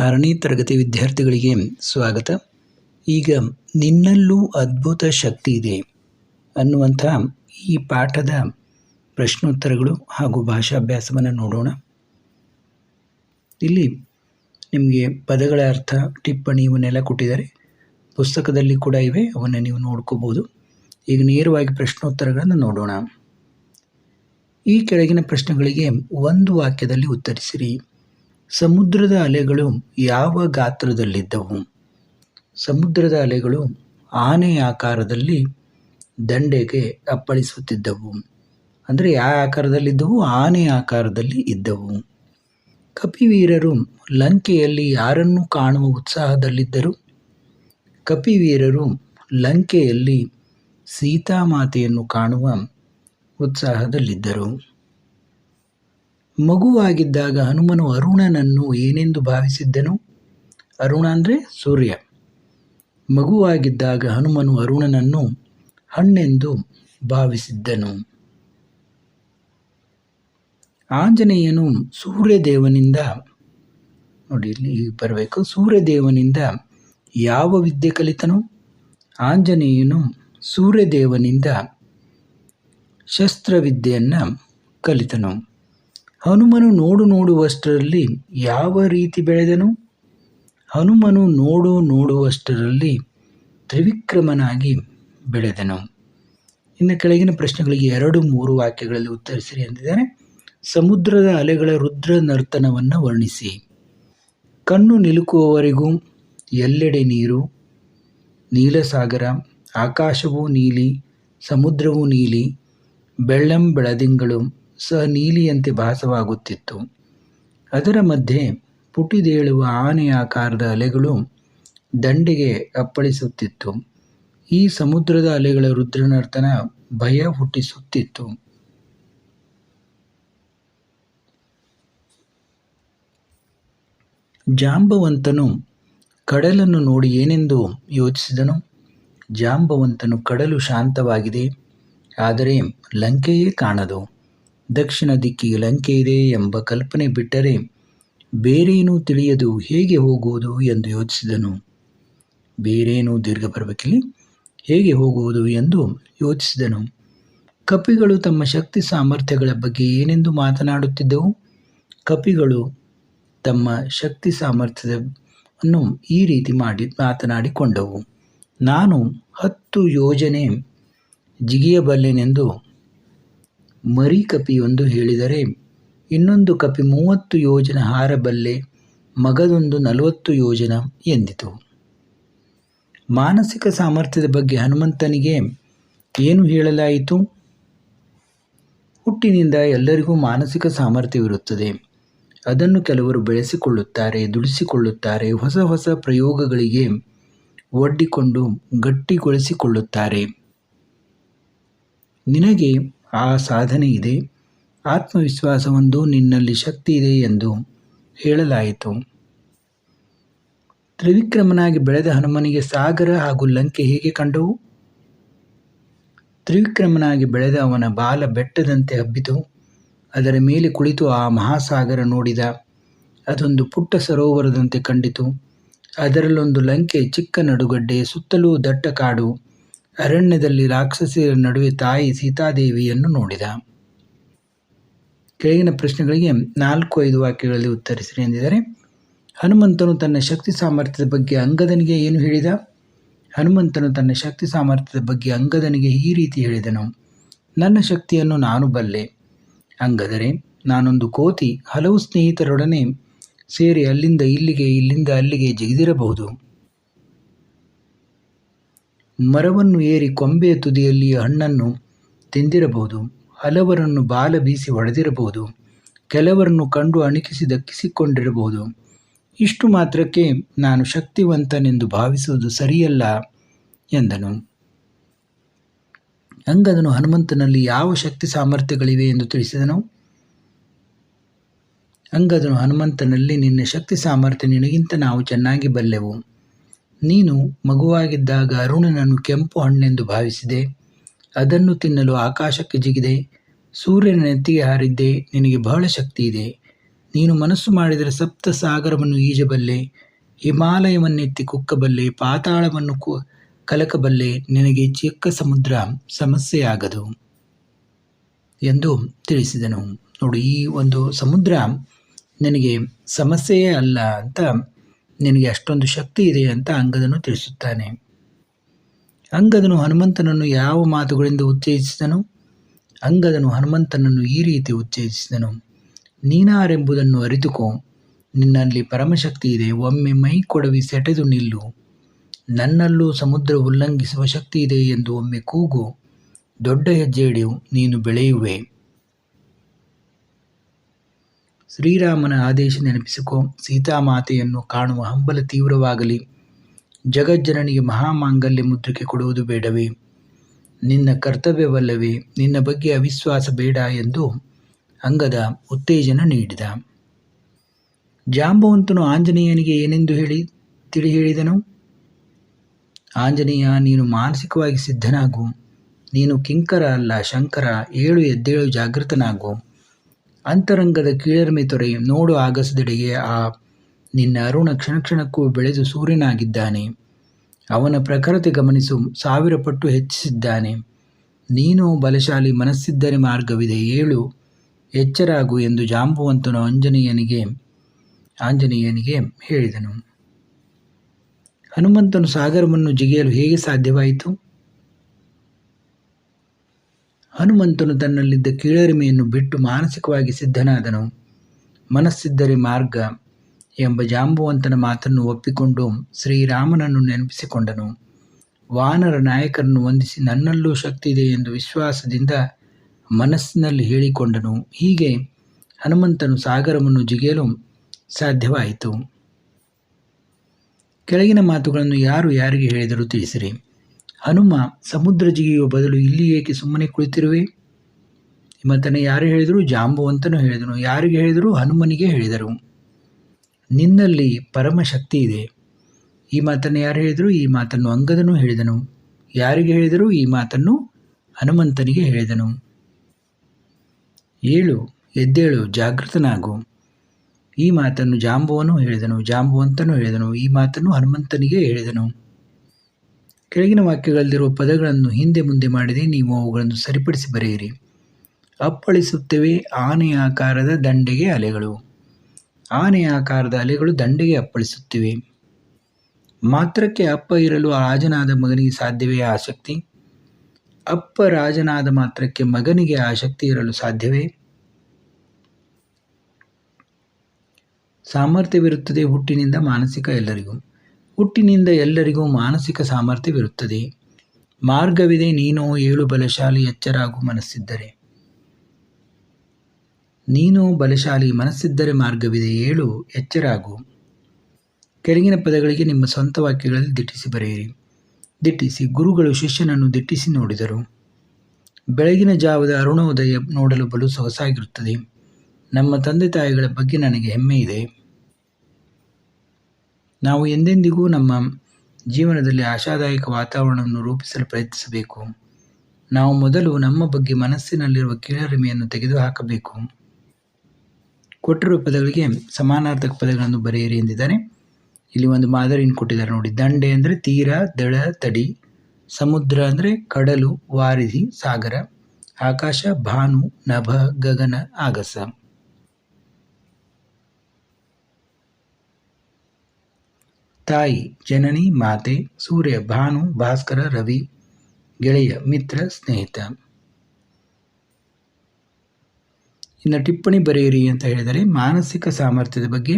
ಆರನೇ ತರಗತಿ ವಿದ್ಯಾರ್ಥಿಗಳಿಗೆ ಸ್ವಾಗತ. ಈಗ ನಿನ್ನಲ್ಲೂ ಅದ್ಭುತ ಶಕ್ತಿ ಇದೆ ಅನ್ನುವಂಥ ಈ ಪಾಠದ ಪ್ರಶ್ನೋತ್ತರಗಳು ಹಾಗೂ ಭಾಷಾಭ್ಯಾಸವನ್ನು ನೋಡೋಣ. ಇಲ್ಲಿ ನಿಮಗೆ ಪದಗಳ ಅರ್ಥ, ಟಿಪ್ಪಣಿ ಇವನ್ನೆಲ್ಲ ಕೊಟ್ಟಿದ್ದಾರೆ. ಪುಸ್ತಕದಲ್ಲಿ ಕೂಡ ಇವೆ, ಅವನ್ನು ನೀವು ನೋಡ್ಕೋಬೋದು. ಈಗ ನೇರವಾಗಿ ಪ್ರಶ್ನೋತ್ತರಗಳನ್ನು ನೋಡೋಣ. ಈ ಕೆಳಗಿನ ಪ್ರಶ್ನೆಗಳಿಗೆ ಒಂದು ವಾಕ್ಯದಲ್ಲಿ ಉತ್ತರಿಸಿರಿ. ಸಮುದ್ರದ ಅಲೆಗಳು ಯಾವ ಗಾತ್ರದಲ್ಲಿದ್ದವು? ಸಮುದ್ರದ ಅಲೆಗಳು ಆನೆ ಆಕಾರದಲ್ಲಿ ದಂಡೆಗೆ ಅಪ್ಪಳಿಸುತ್ತಿದ್ದವು. ಅಂದರೆ ಯಾವ ಆಕಾರದಲ್ಲಿದ್ದವು? ಆನೆ ಆಕಾರದಲ್ಲಿ ಇದ್ದವು. ಕಪಿವೀರರು ಲಂಕೆಯಲ್ಲಿ ಯಾರನ್ನು ಕಾಣುವ ಉತ್ಸಾಹದಲ್ಲಿದ್ದರು? ಕಪಿವೀರರು ಲಂಕೆಯಲ್ಲಿ ಸೀತಾಮಾತೆಯನ್ನು ಕಾಣುವ ಉತ್ಸಾಹದಲ್ಲಿದ್ದರು. ಮಗುವಾಗಿದ್ದಾಗ ಹನುಮನು ಅರುಣನನ್ನು ಏನೆಂದು ಭಾವಿಸಿದ್ದನು? ಅರುಣ ಅಂದರೆ ಸೂರ್ಯ. ಮಗುವಾಗಿದ್ದಾಗ ಹನುಮನು ಅರುಣನನ್ನು ಹಣ್ಣೆಂದು ಭಾವಿಸಿದ್ದನು. ಆಂಜನೇಯನು ಸೂರ್ಯದೇವನಿಂದ, ನೋಡಿ ಇಲ್ಲಿ ಬರಬೇಕು, ಸೂರ್ಯದೇವನಿಂದ ಯಾವ ವಿದ್ಯೆ ಕಲಿತನು? ಆಂಜನೇಯನು ಸೂರ್ಯದೇವನಿಂದ ಶಸ್ತ್ರವಿದ್ಯೆಯನ್ನು ಕಲಿತನು. ಹನುಮನು ನೋಡು ನೋಡುವಷ್ಟರಲ್ಲಿ ಯಾವ ರೀತಿ ಬೆಳೆದನು? ಹನುಮನು ನೋಡು ನೋಡುವಷ್ಟರಲ್ಲಿ ತ್ರಿವಿಕ್ರಮನಾಗಿ ಬೆಳೆದನು. ಇನ್ನು ಕೆಳಗಿನ ಪ್ರಶ್ನೆಗಳಿಗೆ ಎರಡು ಮೂರು ವಾಕ್ಯಗಳಲ್ಲಿ ಉತ್ತರಿಸಿರಿ ಎಂದಿದ್ದಾರೆ. ಸಮುದ್ರದ ಅಲೆಗಳ ರುದ್ರ ನರ್ತನವನ್ನು ವರ್ಣಿಸಿ. ಕಣ್ಣು ನಿಲುಕುವವರೆಗೂ ಎಲ್ಲೆಡೆ ನೀರು, ನೀಲಸಾಗರ, ಆಕಾಶವೂ ನೀಲಿ, ಸಮುದ್ರವೂ ನೀಲಿ, ಬೆಳ್ಳಂ ಬೆಳದಿಂಗಳು ಸಹ ನೀಲಿಯಂತೆ ಭಾಸವಾಗುತ್ತಿತ್ತು. ಅದರ ಮಧ್ಯೆ ಪುಟಿದೇಳುವ ಆನೆಯ ಆಕಾರದ ಅಲೆಗಳು ದಂಡೆಗೆ ಅಪ್ಪಳಿಸುತ್ತಿತ್ತು. ಈ ಸಮುದ್ರದ ಅಲೆಗಳ ರುದ್ರನರ್ತನ ಭಯ ಹುಟ್ಟಿಸುತ್ತಿತ್ತು. ಜಾಂಬವಂತನು ಕಡಲನ್ನು ನೋಡಿ ಏನೆಂದು ಯೋಚಿಸಿದನು? ಜಾಂಬವಂತನು ಕಡಲು ಶಾಂತವಾಗಿದೆ, ಆದರೆ ಲಂಕೆಯೇ ಕಾಣದು. ದಕ್ಷಿಣ ದಿಕ್ಕಿಗೆ ಲಂಕೆ ಎಂಬ ಕಲ್ಪನೆ ಬಿಟ್ಟರೆ ಬೇರೇನೂ ತಿಳಿಯದು ಹೇಗೆ ಹೋಗುವುದು ಎಂದು ಯೋಚಿಸಿದನು. ಬೇರೇನೂ ದೀರ್ಘ ಬರಬೇಕಿಲ್ಲಿ ಹೇಗೆ ಹೋಗುವುದು ಎಂದು ಯೋಚಿಸಿದನು. ಕಪಿಗಳು ತಮ್ಮ ಶಕ್ತಿ ಸಾಮರ್ಥ್ಯಗಳ ಬಗ್ಗೆ ಏನೆಂದು ಮಾತನಾಡುತ್ತಿದ್ದವು? ಕಪಿಗಳು ತಮ್ಮ ಶಕ್ತಿ ಸಾಮರ್ಥ್ಯವನ್ನು ಈ ರೀತಿ ಮಾಡಿ ಮಾತನಾಡಿಕೊಂಡವು. ನಾನು ಹತ್ತು ಯೋಜನೆ ಜಿಗಿಯಬಲ್ಲೆನೆಂದು ಮರಿ ಕಪಿ ಒಂದು ಹೇಳಿದರೆ, ಇನ್ನೊಂದು ಕಪಿ ಮೂವತ್ತು ಯೋಜನ ಹಾರಬಲ್ಲೆ, ಮಗದೊಂದು ನಲವತ್ತು ಯೋಜನ ಎಂದಿತು. ಮಾನಸಿಕ ಸಾಮರ್ಥ್ಯದ ಬಗ್ಗೆ ಹನುಮಂತನಿಗೆ ಏನು ಹೇಳಲಾಯಿತು? ಹುಟ್ಟಿನಿಂದ ಎಲ್ಲರಿಗೂ ಮಾನಸಿಕ ಸಾಮರ್ಥ್ಯವಿರುತ್ತದೆ. ಅದನ್ನು ಕೆಲವರು ಬೆಳೆಸಿಕೊಳ್ಳುತ್ತಾರೆ, ದುಡಿಸಿಕೊಳ್ಳುತ್ತಾರೆ, ಹೊಸ ಹೊಸ ಪ್ರಯೋಗಗಳಿಗೆ ಒಡ್ಡಿಕೊಂಡು ಗಟ್ಟಿಗೊಳಿಸಿಕೊಳ್ಳುತ್ತಾರೆ. ನಿನಗೆ ಆ ಸಾಧನೆ ಇದೆ. ಆತ್ಮವಿಶ್ವಾಸವೊಂದು ನಿನ್ನಲ್ಲಿ ಶಕ್ತಿ ಇದೆ ಎಂದು ಹೇಳಲಾಯಿತು. ತ್ರಿವಿಕ್ರಮನಾಗಿ ಬೆಳೆದ ಹನುಮನಿಗೆ ಸಾಗರ ಹಾಗೂ ಲಂಕೆ ಹೇಗೆ ಕಂಡವು? ತ್ರಿವಿಕ್ರಮನಾಗಿ ಬೆಳೆದ ಅವನ ಬಾಲ ಬೆಟ್ಟದಂತೆ ಹಬ್ಬಿತು. ಅದರ ಮೇಲೆ ಕುಳಿತು ಆ ಮಹಾಸಾಗರ ನೋಡಿದ. ಅದೊಂದು ಪುಟ್ಟ ಸರೋವರದಂತೆ ಕಂಡಿತು. ಅದರಲ್ಲೊಂದು ಲಂಕೆ ಚಿಕ್ಕ ನಡುಗಡ್ಡೆ ಸುತ್ತಲೂ ದಟ್ಟ ಕಾಡು. ಅರಣ್ಯದಲ್ಲಿ ರಾಕ್ಷಸಿಯರ ನಡುವೆ ತಾಯಿ ಸೀತಾದೇವಿಯನ್ನು ನೋಡಿದ. ಕೆಳಗಿನ ಪ್ರಶ್ನೆಗಳಿಗೆ ನಾಲ್ಕು ಐದು ವಾಕ್ಯಗಳಲ್ಲಿ ಉತ್ತರಿಸಿರಿ ಎಂದಿದ್ದಾರೆ. ಹನುಮಂತನು ತನ್ನ ಶಕ್ತಿ ಸಾಮರ್ಥ್ಯದ ಬಗ್ಗೆ ಅಂಗದನಿಗೆ ಏನು ಹೇಳಿದ? ಹನುಮಂತನು ತನ್ನ ಶಕ್ತಿ ಸಾಮರ್ಥ್ಯದ ಬಗ್ಗೆ ಅಂಗದನಿಗೆ ಈ ರೀತಿ ಹೇಳಿದನು. ನನ್ನ ಶಕ್ತಿಯನ್ನು ನಾನು ಬಲ್ಲೆ. ಅಂಗದರೆ ನಾನೊಂದು ಕೋತಿ ಹಲವು ಸ್ನೇಹಿತರೊಡನೆ ಸೇರಿ ಅಲ್ಲಿಂದ ಇಲ್ಲಿಗೆ ಇಲ್ಲಿಂದ ಅಲ್ಲಿಗೆ ಜಿಗಿದಿರಬಹುದು ಮರವನ್ನು ಏರಿ ಕೊಂಬೆಯ ತುದಿಯಲ್ಲಿ ಹಣ್ಣನ್ನು ತಿಂದಿರಬಹುದು, ಹಲವರನ್ನು ಬಾಲ ಬೀಸಿ ಹೊಡೆದಿರಬಹುದು, ಕೆಲವರನ್ನು ಕಂಡು ಅಣುಕಿಸಿ ದಕ್ಕಿಸಿಕೊಂಡಿರಬಹುದು. ಇಷ್ಟು ಮಾತ್ರಕ್ಕೆ ನಾನು ಶಕ್ತಿವಂತನೆಂದು ಭಾವಿಸುವುದು ಸರಿಯಲ್ಲ, ಎಂದನು. ಅಂಗದನು ಹನುಮಂತನಲ್ಲಿ ಯಾವ ಶಕ್ತಿ ಸಾಮರ್ಥ್ಯಗಳಿವೆ ಎಂದು ತಿಳಿಸಿದನು? ಅಂಗದನು ಹನುಮಂತನಲ್ಲಿ ನಿನ್ನ ಶಕ್ತಿ ಸಾಮರ್ಥ್ಯ ನಿನಗಿಂತ ನಾವು ಚೆನ್ನಾಗಿ ಬಲ್ಲೆವು. ನೀನು ಮಗುವಾಗಿದ್ದಾಗ ಅರುಣನನ್ನು ಕೆಂಪು ಹಣ್ಣೆಂದು ಭಾವಿಸಿದೆ. ಅದನ್ನು ತಿನ್ನಲು ಆಕಾಶಕ್ಕೆ ಜಿಗಿದೆ. ಸೂರ್ಯನ ನೆತ್ತಿಗೆ ಹಾರಿದ್ದೆ. ನಿನಗೆ ಬಹಳ ಶಕ್ತಿ ಇದೆ ನೀನು ಮನಸ್ಸು ಮಾಡಿದರೆ ಸಪ್ತ ಸಾಗರವನ್ನು ಈಜಬಲ್ಲೆ. ಹಿಮಾಲಯವನ್ನೆತ್ತಿ ಕುಕ್ಕಬಲ್ಲೆ. ಪಾತಾಳವನ್ನು ಕಲಕಬಲ್ಲೆ. ನಿನಗೆ ಚಿಕ್ಕ ಸಮುದ್ರ ಸಮಸ್ಯೆಯಾಗದು ಎಂದು ತಿಳಿಸಿದನು. ನೋಡು, ಈ ಒಂದು ಸಮುದ್ರ ನಿನಗೆ ಸಮಸ್ಯೆಯೇ ಅಲ್ಲ ಅಂತ ನಿನಗೆ ಅಷ್ಟೊಂದು ಶಕ್ತಿ ಇದೆ ಅಂತ ಅಂಗದನು ತಿಳಿಸುತ್ತಾನೆ. ಅಂಗದನು ಹನುಮಂತನನ್ನು ಯಾವ ಮಾತುಗಳಿಂದ ಉತ್ತೇಜಿಸಿದನು? ಅಂಗದನು ಹನುಮಂತನನ್ನು ಈ ರೀತಿ ಉತ್ತೇಜಿಸಿದನು. ನೀನಾರೆಂಬುದನ್ನು ಅರಿತುಕೋ. ನಿನ್ನಲ್ಲಿ ಪರಮಶಕ್ತಿ ಇದೆ. ಒಮ್ಮೆ ಮೈ ಕೊಡವಿ ಸೆಟೆದು ನಿಲ್ಲು. ನನ್ನಲ್ಲೂ ಸಮುದ್ರ ಉಲ್ಲಂಘಿಸುವ ಶಕ್ತಿ ಇದೆ ಎಂದು ಒಮ್ಮೆ ಕೂಗು. ದೊಡ್ಡ ಹೆಜ್ಜೆ ಇಡಿಯು ನೀನು ಬೆಳೆಯುವೆ. ಶ್ರೀರಾಮನ ಆದೇಶ ನೆನಪಿಸಿಕೊ. ಸೀತಾಮಾತೆಯನ್ನು ಕಾಣುವ ಹಂಬಲ ತೀವ್ರವಾಗಲಿ. ಜಗಜ್ಜನನಿಗೆ ಮಹಾಮಾಂಗಲ್ಯ ಮುದ್ರಿಕೆ ಕೊಡುವುದು ಬೇಡವೇ? ನಿನ್ನ ಕರ್ತವ್ಯವಲ್ಲವೇ? ನಿನ್ನ ಬಗ್ಗೆ ಅವಿಶ್ವಾಸ ಬೇಡ ಎಂದು ಅಂಗದ ಉತ್ತೇಜನ ನೀಡಿದ. ಜಾಂಬವಂತನು ಆಂಜನೇಯನಿಗೆ ಏನೆಂದು ಹೇಳಿ ತಿಳಿ ಹೇಳಿದನು ಆಂಜನೇಯ, ನೀನು ಮಾನಸಿಕವಾಗಿ ಸಿದ್ಧನಾಗು. ನೀನು ಕಿಂಕರ ಅಲ್ಲ ಶಂಕರ, ಏಳು ಎದ್ದೇಳು ಜಾಗೃತನಾಗು. ಅಂತರಂಗದ ಕೀಳರಿಮೆ ತೊರೆಯು. ನೋಡು ಆಗಸದೆಡೆಗೆ ಆ ನಿನ್ನ ಅರುಣ ಕ್ಷಣ ಕ್ಷಣಕ್ಕೂ ಬೆಳೆದು ಸೂರ್ಯನಾಗಿದ್ದಾನೆ. ಅವನ ಪ್ರಖರತೆ ಗಮನಿಸು, ಸಾವಿರ ಪಟ್ಟು ಹೆಚ್ಚಿಸಿದ್ದಾನೆ. ನೀನು ಬಲಶಾಲಿ ಮನಸ್ಸಿದ್ದರೆ ಮಾರ್ಗವಿದೆ, ಏಳು. ಎಚ್ಚರಾಗು ಎಂದು ಜಾಂಬುವಂತನು ಆಂಜನೇಯನಿಗೆ ಆಂಜನೇಯನಿಗೆ ಹೇಳಿದನು. ಹನುಮಂತನು ಸಾಗರವನ್ನು ಜಿಗಿಯಲು ಹೇಗೆ ಸಾಧ್ಯವಾಯಿತು? ಹನುಮಂತನು ತನ್ನಲ್ಲಿದ್ದ ಕೀಳರಿಮೆಯನ್ನು ಬಿಟ್ಟು ಮಾನಸಿಕವಾಗಿ ಸಿದ್ಧನಾದನು. ಮನಸ್ಸಿದ್ದರೆ ಮಾರ್ಗ ಎಂಬ ಜಾಂಬುವಂತನ ಮಾತನ್ನು ಒಪ್ಪಿಕೊಂಡು ಶ್ರೀರಾಮನನ್ನು ನೆನಪಿಸಿಕೊಂಡನು. ವಾನರ ನಾಯಕರನ್ನು ವಂದಿಸಿ ನನ್ನಲ್ಲೂ ಶಕ್ತಿ ಇದೆ ಎಂದು ವಿಶ್ವಾಸದಿಂದ ಮನಸ್ಸಿನಲ್ಲಿ ಹೇಳಿಕೊಂಡನು. ಹೀಗೆ ಹನುಮಂತನು ಸಾಗರವನ್ನು ಜಿಗಿಯಲು ಸಾಧ್ಯವಾಯಿತು. ಕೆಳಗಿನ ಮಾತುಗಳನ್ನು ಯಾರು ಯಾರಿಗೆ ಹೇಳಿದರೂ ತಿಳಿಸಿರಿ. ಹನುಮ ಸಮುದ್ರ ಜಿಗಿಯುವ ಬದಲು ಇಲ್ಲಿ ಏಕೆ ಸುಮ್ಮನೆ ಕುಳಿತಿರುವೆ? ಈ ಮಾತನ್ನು ಯಾರು ಹೇಳಿದರು? ಜಾಂಬುವಂತನು ಹೇಳಿದನು. ಯಾರಿಗೆ ಹೇಳಿದರು? ಹನುಮನಿಗೆ ಹೇಳಿದರು. ನಿನ್ನಲ್ಲಿ ಪರಮಶಕ್ತಿ ಇದೆ. ಈ ಮಾತನ್ನು ಯಾರು ಹೇಳಿದರು? ಈ ಮಾತನ್ನು ಅಂಗದನು ಹೇಳಿದನು. ಯಾರಿಗೆ ಹೇಳಿದರು? ಈ ಮಾತನ್ನು ಹನುಮಂತನಿಗೆ ಹೇಳಿದನು. ಏಳು, ಎದ್ದೇಳು, ಜಾಗೃತನಾಗು. ಈ ಮಾತನ್ನು ಜಾಂಬುವನು ಹೇಳಿದನು. ಜಾಂಬುವಂತನು ಹೇಳಿದನು. ಈ ಮಾತನ್ನು ಹನುಮಂತನಿಗೆ ಹೇಳಿದನು. ಕೆಳಗಿನ ವಾಕ್ಯಗಳಲ್ಲಿರುವ ಪದಗಳನ್ನು ಹಿಂದೆ ಮುಂದೆ ಮಾಡದೆ, ನೀವು ಅವುಗಳನ್ನು ಸರಿಪಡಿಸಿ ಬರೆಯಿರಿ. ಅಪ್ಪಳಿಸುತ್ತವೆ ಆನೆಯ ಆಕಾರದ ದಂಡೆಗೆ ಅಲೆಗಳು. ಆನೆಯ ಆಕಾರದ ಅಲೆಗಳು ದಂಡೆಗೆ ಅಪ್ಪಳಿಸುತ್ತಿವೆ. ಮಾತ್ರಕ್ಕೆ ಅಪ್ಪ ಇರಲು ರಾಜನಾದ ಮಗನಿಗೆ ಸಾಧ್ಯವೇ ಆಸಕ್ತಿ ಅಪ್ಪ ರಾಜನಾದ ಮಾತ್ರಕ್ಕೆ ಮಗನಿಗೆ ಆಸಕ್ತಿ ಇರಲು ಸಾಧ್ಯವೇ? ಸಾಮರ್ಥ್ಯವಿರುತ್ತದೆ ಹುಟ್ಟಿನಿಂದ ಮಾನಸಿಕ ಎಲ್ಲರಿಗೂ. ಹುಟ್ಟಿನಿಂದ ಎಲ್ಲರಿಗೂ ಮಾನಸಿಕ ಸಾಮರ್ಥ್ಯವಿರುತ್ತದೆ. ಮಾರ್ಗವಿದೆ ನೀನು ಏಳು ಬಲಶಾಲಿ ಎಚ್ಚರಾಗು ಮನಸ್ಸಿದ್ದರೆ. ನೀನು ಬಲಶಾಲಿ ಮನಸ್ಸಿದ್ದರೆ ಮಾರ್ಗವಿದೆ ಏಳು ಎಚ್ಚರಾಗು. ಕೆಳಗಿನ ಪದಗಳಿಗೆ ನಿಮ್ಮ ಸ್ವಂತ ವಾಕ್ಯಗಳಲ್ಲಿ ದಿಟ್ಟಿಸಿ ಬರೆಯಿರಿ. ದಿಟ್ಟಿಸಿ, ಗುರುಗಳು ಶಿಷ್ಯನನ್ನು ದಿಟ್ಟಿಸಿ ನೋಡಿದರು. ಬೆಳಗಿನ ಜಾವದ ಅರುಣೋದಯ ನೋಡಲು ಬಲು ಸೊಗಸಾಗಿರುತ್ತದೆ. ನಮ್ಮ ತಂದೆ ತಾಯಿಗಳ ಬಗ್ಗೆ ನನಗೆ ಹೆಮ್ಮೆ ಇದೆ. ನಾವು ಎಂದೆಂದಿಗೂ ನಮ್ಮ ಜೀವನದಲ್ಲಿ ಆಶಾದಾಯಕ ವಾತಾವರಣವನ್ನು ರೂಪಿಸಲು ಪ್ರಯತ್ನಿಸಬೇಕು. ನಾವು ಮೊದಲು ನಮ್ಮ ಬಗ್ಗೆ ಮನಸ್ಸಿನಲ್ಲಿರುವ ಕೀಳರಿಮೆಯನ್ನು ತೆಗೆದುಹಾಕಬೇಕು. ಕೊಟ್ಟಿರುವ ಪದಗಳಿಗೆ ಸಮಾನಾರ್ಥಕ ಪದಗಳನ್ನು ಬರೆಯಿರಿ ಎಂದಿದ್ದಾರೆ. ಇಲ್ಲಿ ಒಂದು ಮಾದರಿಯನ್ನು ಕೊಟ್ಟಿದ್ದಾರೆ ನೋಡಿ. ದಂಡೆ ಅಂದರೆ ತೀರ ದಳ ತಡಿ. ಸಮುದ್ರ ಅಂದರೆ ಕಡಲು, ವಾರಿಧಿ, ಸಾಗರ. ಆಕಾಶ, ಭಾನು, ನಭ, ಗಗನ, ಆಗಸ. ತಾಯಿ ಜನನಿ ಮಾತೆ ಸೂರ್ಯ ಭಾನು ಭಾಸ್ಕರ ರವಿ ಗೆಳೆಯ ಮಿತ್ರ ಸ್ನೇಹಿತ. ಇನ್ನು ಟಿಪ್ಪಣಿ ಬರೆಯಿರಿ ಅಂತ ಹೇಳಿದರೆ ಮಾನಸಿಕ ಸಾಮರ್ಥ್ಯದ ಬಗ್ಗೆ.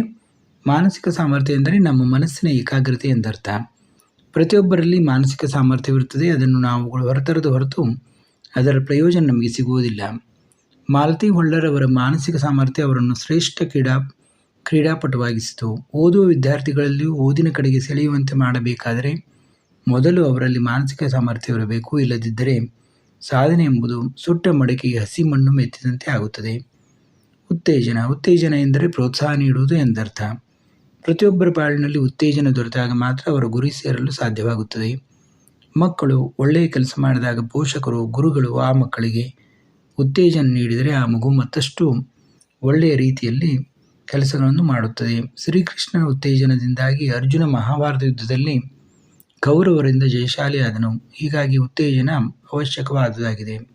ಮಾನಸಿಕ ಸಾಮರ್ಥ್ಯ ಎಂದರೆ ನಮ್ಮ ಮನಸ್ಸಿನ ಏಕಾಗ್ರತೆ ಎಂದರ್ಥ. ಪ್ರತಿಯೊಬ್ಬರಲ್ಲಿ ಮಾನಸಿಕ ಸಾಮರ್ಥ್ಯವಿರುತ್ತದೆ, ಅದನ್ನು ನಾವು ಹೊರತರದ ಹೊರತು ಅದರ ಪ್ರಯೋಜನ ನಮಗೆ ಸಿಗುವುದಿಲ್ಲ. ಮಾಲತಿ ಹೊಳ್ಳರವರ ಮಾನಸಿಕ ಸಾಮರ್ಥ್ಯ ಅವರನ್ನು ಶ್ರೇಷ್ಠ ಕ್ರೀಡಾ ಕ್ರೀಡಾಪಟುವಾಗಿಸಿತು. ಓದುವ ವಿದ್ಯಾರ್ಥಿಗಳಲ್ಲಿ ಓದಿನ ಕಡೆಗೆ ಸೆಳೆಯುವಂತೆ ಮಾಡಬೇಕಾದರೆ ಮೊದಲು ಅವರಲ್ಲಿ ಮಾನಸಿಕ ಸಾಮರ್ಥ್ಯವಿರಬೇಕು ಇಲ್ಲದಿದ್ದರೆ ಸಾಧನೆ ಎಂಬುದು ಸುಟ್ಟ ಮಡಕೆಗೆ ಹಸಿ ಮಣ್ಣು ಮೆತ್ತಿದಂತೆ ಆಗುತ್ತದೆ. ಉತ್ತೇಜನ. ಉತ್ತೇಜನ ಎಂದರೆ ಪ್ರೋತ್ಸಾಹ ನೀಡುವುದು ಎಂದರ್ಥ. ಪ್ರತಿಯೊಬ್ಬರ ಪಾಲಿನಲ್ಲಿ ಉತ್ತೇಜನ ದೊರೆತಾಗ ಮಾತ್ರ ಅವರ ಗುರಿ ಸೇರಲು ಸಾಧ್ಯವಾಗುತ್ತದೆ. ಮಕ್ಕಳು ಒಳ್ಳೆಯ ಕೆಲಸ ಮಾಡಿದಾಗ ಪೋಷಕರು, ಗುರುಗಳು, ಆ ಮಕ್ಕಳಿಗೆ ಉತ್ತೇಜನ ನೀಡಿದರೆ ಆ ಮಗು ಮತ್ತಷ್ಟು ಒಳ್ಳೆಯ ರೀತಿಯಲ್ಲಿ ಕೆಲಸಗಳನ್ನು ಮಾಡುತ್ತದೆ. ಶ್ರೀಕೃಷ್ಣನ ಉತ್ತೇಜನದಿಂದಾಗಿ ಅರ್ಜುನ ಮಹಾಭಾರತ ಯುದ್ಧದಲ್ಲಿ ಕೌರವರಿಂದ ಜಯಶಾಲಿಯಾದನು. ಹೀಗಾಗಿ ಉತ್ತೇಜನ ಅವಶ್ಯಕವಾದುದಾಗಿದೆ.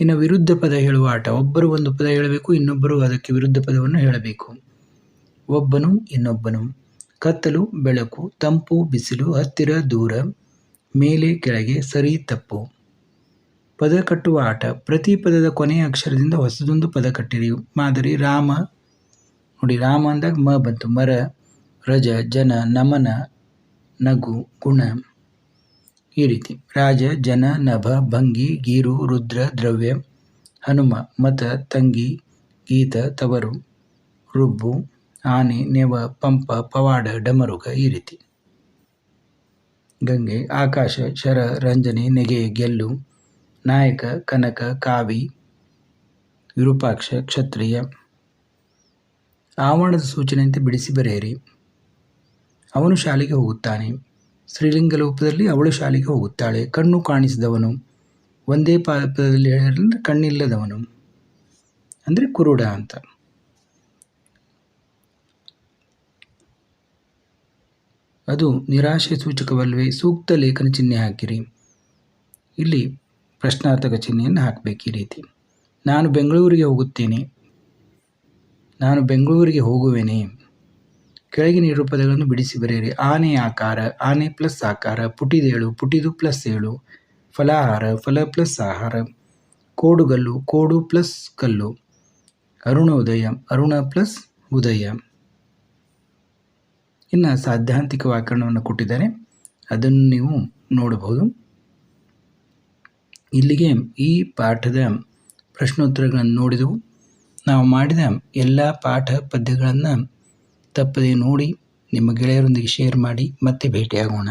ಇನ್ನು ವಿರುದ್ಧ ಪದ ಹೇಳುವ ಆಟ. ಒಬ್ಬರು ಒಂದು ಪದ ಹೇಳಬೇಕು, ಇನ್ನೊಬ್ಬರು ಅದಕ್ಕೆ ವಿರುದ್ಧ ಪದವನ್ನು ಹೇಳಬೇಕು. ಒಬ್ಬನು, ಇನ್ನೊಬ್ಬನು. ಕತ್ತಲು, ಬೆಳಕು, ತಂಪು, ಬಿಸಿಲು, ಹತ್ತಿರ, ದೂರ, ಮೇಲೆ, ಕೆಳಗೆ, ಸರಿ, ತಪ್ಪು. ಪದ ಕಟ್ಟುವ ಆಟ. ಪ್ರತಿ ಪದದ ಕೊನೆಯ ಅಕ್ಷರದಿಂದ ಹೊಸದೊಂದು ಪದ ಕಟ್ಟಿರಿ. ಮಾದರಿ, ರಾಮ ನೋಡಿ ರಾಮ ಅಂದಾಗ ಮ ಬಂತು. ಮರ, ರಜ, ಜನ, ನಮನ, ನಗು, ಗುಣ. ಈ ರೀತಿ. ರಾಜ, ಜನ, ನಭ, ಭಂಗಿ, ಗೀರು, ರುದ್ರ, ದ್ರವ್ಯ, ಹನುಮ, ಮತ, ತಂಗಿ, ಗೀತ, ತವರು, ರುಬ್ಬು, ಆನೆ, ನೆವ, ಪಂಪ, ಪವಾಡ, ಡಮರುಗ ಈ ರೀತಿ. ಗಂಗೆ, ಆಕಾಶ, ಶರ, ರಂಜನೆ, ನೆಗೆ, ಗೆಲ್ಲು, ನಾಯಕ, ಕನಕ, ಕಾವಿ, ವಿರೂಪಾಕ್ಷ, ಕ್ಷತ್ರಿಯ ಆವರಣದ ಸೂಚನೆಯಂತೆ ಬಿಡಿಸಿ ಬರೆಯಿರಿ. ಅವನು ಶಾಲೆಗೆ ಹೋಗುತ್ತಾನೆ. ಸ್ತ್ರೀಲಿಂಗ ರೂಪದಲ್ಲಿ ಅವಳು ಶಾಲೆಗೆ ಹೋಗುತ್ತಾಳೆ. ಕಣ್ಣು ಕಾಣಿಸಿದವನು. ಒಂದೇ ಪಾದದಲ್ಲಿ ಹೇಳಿದ್ರೆ ಕಣ್ಣಿಲ್ಲದವನು. ಅಂದರೆ ಕುರುಡ ಅಂತ. ಅದು ನಿರಾಶೆ ಸೂಚಕವಲ್ಲವೇ? ಸೂಕ್ತ ಲೇಖನ ಚಿಹ್ನೆ ಹಾಕಿರಿ. ಇಲ್ಲಿ ಪ್ರಶ್ನಾರ್ಥಕ ಚಿಹ್ನೆಯನ್ನು ಹಾಕಬೇಕು ಈ ರೀತಿ. ನಾನು ಬೆಂಗಳೂರಿಗೆ ಹೋಗುತ್ತೇನೆ. ನಾನು ಬೆಂಗಳೂರಿಗೆ ಹೋಗುವೆನೆ. ಕೆಳಗೆ ನೀರು ಪದಗಳನ್ನು ಬಿಡಿಸಿ ಬರೆಯಿರಿ. ಆನೆ ಆಕಾರ, ಆನೆ ಪ್ಲಸ್ ಆಕಾರ, ಪುಟಿದೇಳು, ಪುಟಿದು ಪ್ಲಸ್ ಏಳು, ಫಲಾಹಾರ, ಫಲ ಪ್ಲಸ್ ಆಹಾರ, ಕೋಡುಗಲ್ಲು, ಕೋಡು ಪ್ಲಸ್ ಕಲ್ಲು ಅರುಣೋದಯ ಅರುಣ ಪ್ಲಸ್ ಉದಯ. ಇನ್ನು ಸಾಧ್ಯಾಂತಿಕ ವ್ಯಾಕರಣವನ್ನು ಕೊಟ್ಟಿದ್ದಾರೆ. ಅದನ್ನು ನೀವು ನೋಡಬಹುದು. ಇಲ್ಲಿಗೆ ಈ ಪಾಠದ ಪ್ರಶ್ನೋತ್ತರಗಳನ್ನು ನೋಡಿದೆವು. ನಾವು ಮಾಡಿದ ಎಲ್ಲ ಪಾಠ ಪದ್ಯಗಳನ್ನು ತಪ್ಪದೆ ನೋಡಿ ನಿಮ್ಮ ಗೆಳೆಯರೊಂದಿಗೆ ಶೇರ್ ಮಾಡಿ ಮತ್ತೆ ಭೇಟಿಯಾಗೋಣ.